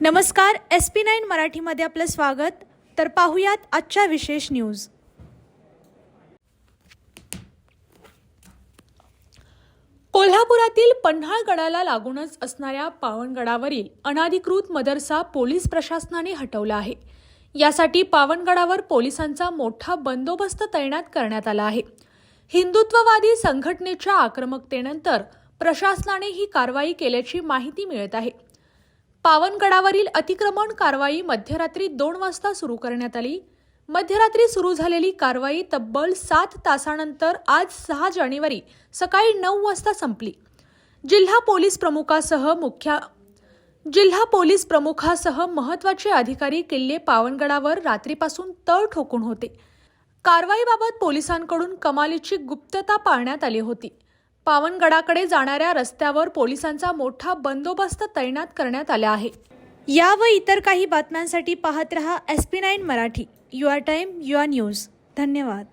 नमस्कार S P nine मराठीमध्ये आपलं स्वागत. तर पाहुयात आजच्या विशेष न्यूज कोल्हापुरातील पन्हाळगडाला लागूनच असणाऱ्या पावनगडावरील अनाधिकृत मदरसा पोलीस प्रशासनाने हटवला आहे. यासाठी पावनगडावर पोलिसांचा मोठा बंदोबस्त तैनात करण्यात आला आहे. हिंदुत्ववादी संघटनेच्या आक्रमकतेनंतर प्रशासनाने ही कारवाई केल्याची माहिती मिळत आहे. पावनगडावरील अतिक्रमण कारवाई मध्यरात्री दोन वाजता सुरू करण्यात आली. मध्यरात्री सुरू झालेली कारवाई तब्बल सात तासानंतर आज सहा जानेवारी सकाळी नऊ वाजता संपली. जिल्हा पोलीस प्रमुखासह मुख्य जिल्हा पोलीस प्रमुखासह महत्त्वाचे अधिकारी किल्ले पावनगडावर रात्रीपासून तळ ठोकून होते. कारवाईबाबत पोलिसांकडून कमालीची गुप्तता पाळण्यात आली होती. पावनगडाकडे जाणाऱ्या रस्त्यावर पोलिसांचा मोठा बंदोबस्त तैनात करण्यात आला आहे. या व इतर काही बातम्यांसाठी पाहत रहा S P nine Marathi. Your time your news. धन्यवाद.